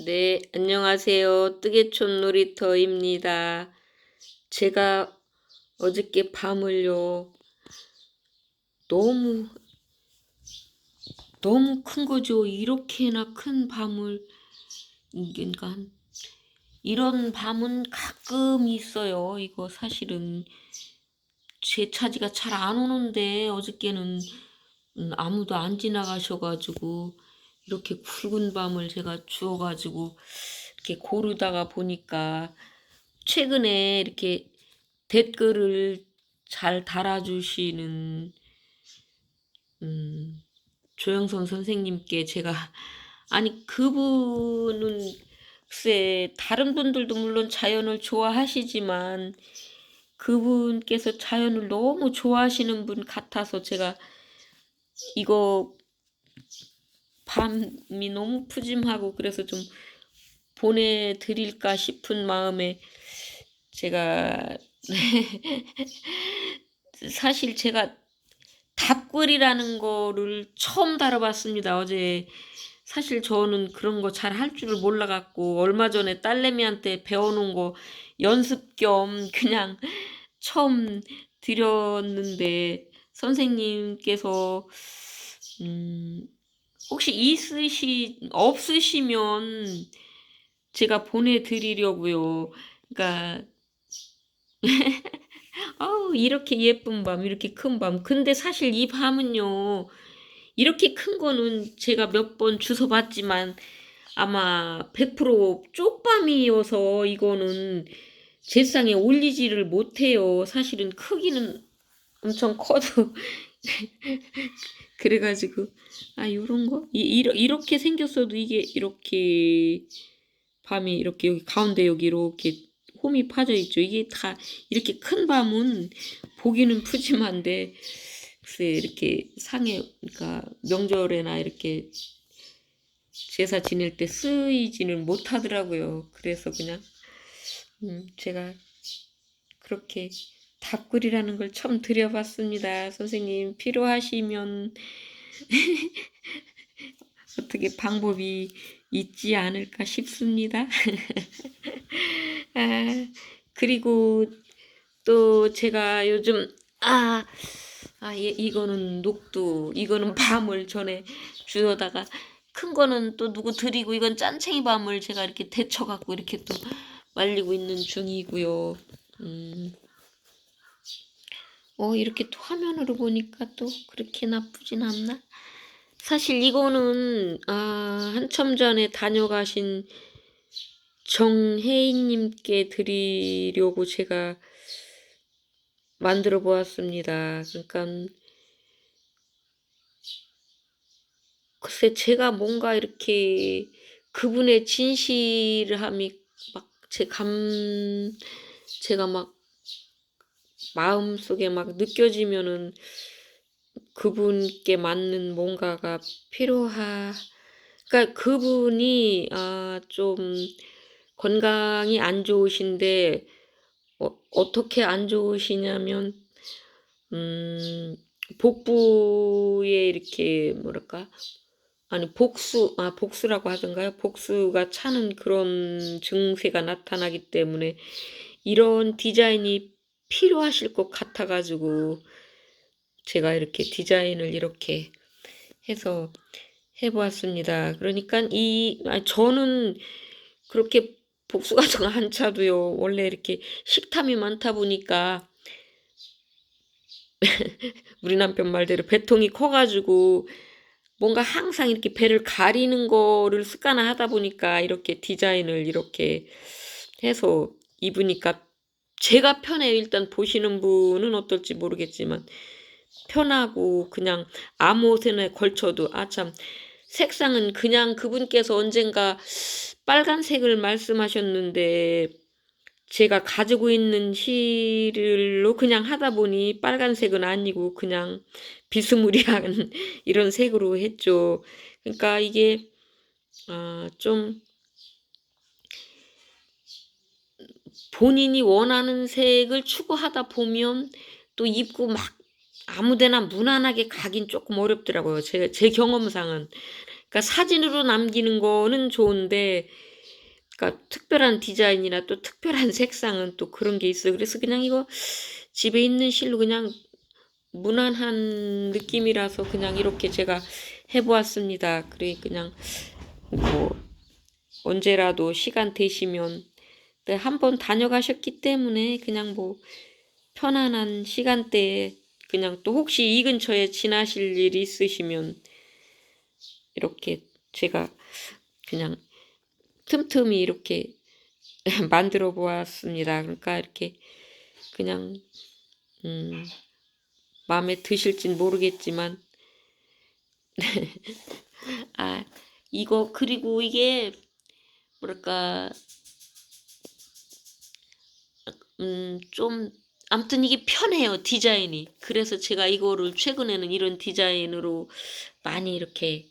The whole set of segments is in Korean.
네, 안녕하세요. 뜨개촌 놀이터입니다. 제가 어저께 밤을요, 너무, 너무 큰 거죠. 이렇게나 큰 밤을, 그러니까 한- 이런 밤은 가끔 있어요. 이거 사실은 제 차지가 잘 안 오는데 어저께는 음, 아무도 안 지나가셔가지고 이렇게 굵은 밤을 제가 주워가지고 이렇게 고르다가 보니까 최근에 이렇게 댓글을 잘 달아주시는 음, 조영선 선생님께 제가 아니 그분은 글쎄 다른 분들도 물론 자연을 좋아하시지만 그분께서 자연을 너무 좋아하시는 분 같아서 제가 이거 밤이 너무 푸짐하고 그래서 좀 보내드릴까 싶은 마음에 제가 사실 제가 답글이라는 거를 처음 다뤄봤습니다. 어제 사실 저는 그런 거 잘 할 줄을 몰라갖고 얼마 전에 딸내미한테 배워놓은 거 연습 겸 그냥 처음 드렸는데 선생님께서 음, 혹시 있으시 없으시면 제가 보내드리려고요. 그러니까 아우 이렇게 예쁜 밤, 이렇게 큰 밤. 근데 사실 이 밤은요. 이렇게 큰 거는 제가 몇 번 주워 봤지만 아마 100% 쪽밤이어서 이거는 제 상에 올리지를 못해요. 사실은 크기는 엄청 커도 그래가지고 아 요런 거 이, 이러, 이렇게 생겼어도 이게 이렇게 밤이 이렇게 여기 가운데 여기 이렇게 홈이 파져 있죠. 이게 다 이렇게 큰 밤은 보기는 푸짐한데 글쎄 이렇게 상해 그러니까 명절에나 이렇게 제사 지낼 때 쓰이지는 못하더라고요. 그래서 그냥 음, 제가 그렇게 답글이라는 걸 처음 드려봤습니다. 선생님 필요하시면 어떻게 방법이 있지 않을까 싶습니다. 아, 그리고 또 제가 요즘 아, 아, 예, 이거는 녹두, 이거는 밤을 전에 주워다가 큰 거는 또 누구 드리고 이건 짠챙이 밤을 제가 이렇게 데쳐갖고 이렇게 또 말리고 있는 중이고요. 음. 어, 이렇게 또 화면으로 보니까 또 그렇게 나쁘진 않나? 사실 이거는, 아, 한참 전에 다녀가신 정혜인님께 드리려고 제가 만들어 보았습니다. 그러니까, 글쎄, 제가 뭔가 이렇게 그분의 진실함이 막 제 감, 제가 막 마음속에 막 느껴지면은 그분께 맞는 뭔가가 필요하, 그러니까 그분이 아, 좀 건강이 안 좋으신데 어, 어떻게 안 좋으시냐면 음, 복부에 이렇게 뭐랄까 아니 복수 아 복수라고 하던가요? 복수가 차는 그런 증세가 나타나기 때문에 이런 디자인이 필요하실 것 같아가지고 제가 이렇게 디자인을 이렇게 해서 해보았습니다. 그러니까 이 아, 저는 그렇게 복수 같은 거안 차도요. 원래 이렇게 식탐이 많다 보니까 우리 남편 말대로 배통이 커가지고 뭔가 항상 이렇게 배를 가리는 거를 습관화 하다 보니까 이렇게 디자인을 이렇게 해서 입으니까 제가 편해요. 일단 보시는 분은 어떨지 모르겠지만 편하고 그냥 아무 옷에나 걸쳐도 아 참 색상은 그냥 그분께서 언젠가 빨간색을 말씀하셨는데 제가 가지고 있는 실로 그냥 하다 보니 빨간색은 아니고 그냥 비스무리한 이런 색으로 했죠. 그러니까 이게 아, 좀 본인이 원하는 색을 추구하다 보면 또 입고 막 아무데나 무난하게 가긴 조금 어렵더라고요. 제, 제 경험상은. 그러니까 사진으로 남기는 거는 좋은데 그러니까 특별한 디자인이나 또 특별한 색상은 또 그런 게 있어요. 그래서 그냥 이거 집에 있는 실로 그냥 무난한 느낌이라서 그냥 이렇게 제가 해보았습니다. 그래 그냥 뭐 언제라도 시간 되시면 네, 한번 다녀가셨기 때문에 그냥 뭐 편안한 시간대에 그냥 또 혹시 이 근처에 지나실 일이 있으시면 이렇게 제가 그냥 틈틈이 이렇게 만들어 보았습니다. 그러니까 이렇게 그냥 음, 마음에 드실진 모르겠지만 아 이거 그리고 이게 뭐랄까 음, 좀 아무튼 이게 편해요 디자인이 그래서 제가 이거를 최근에는 이런 디자인으로 많이 이렇게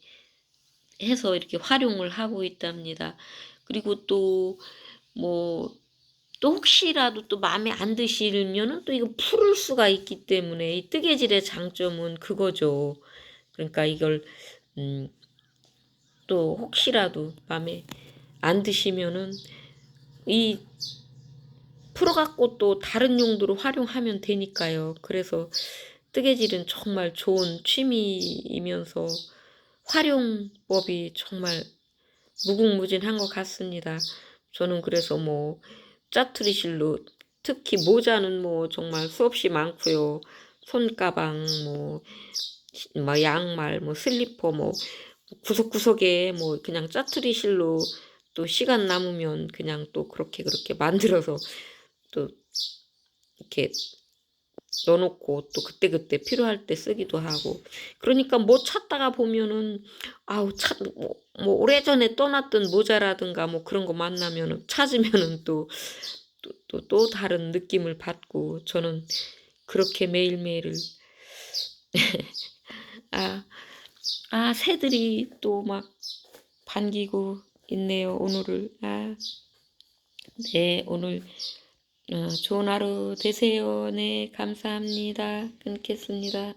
해서 이렇게 활용을 하고 있답니다. 그리고 또 뭐또 혹시라도 또 마음에 안 드시면은 또 이거 풀을 수가 있기 때문에 이 뜨개질의 장점은 그거죠. 그러니까 이걸 음, 또 혹시라도 마음에 안 드시면은 이 풀어갖고 또 다른 용도로 활용하면 되니까요. 그래서 뜨개질은 정말 좋은 취미이면서 활용법이 정말 무궁무진한 것 같습니다. 저는 그래서 뭐 짜투리 실로 특히 모자는 뭐 정말 수없이 많고요. 손가방 뭐, 뭐 양말 뭐 슬리퍼 뭐 구석구석에 뭐 그냥 짜투리 실로 또 시간 남으면 그냥 또 그렇게 그렇게 만들어서 또 이렇게 넣어놓고 또 그때그때 필요할 때 쓰기도 하고. 그러니까 뭐 찾다가 보면은 아우 찾 뭐, 뭐 오래전에 떠났던 모자라든가 뭐 그런 거 만나면은 찾으면은 또 또 또 또 다른 느낌을 받고 저는 그렇게 매일매일을 아, 아 새들이 또 막 반기고 있네요 오늘을. 아, 네 오늘 어, 좋은 하루 되세요. 네, 감사합니다. 끊겠습니다.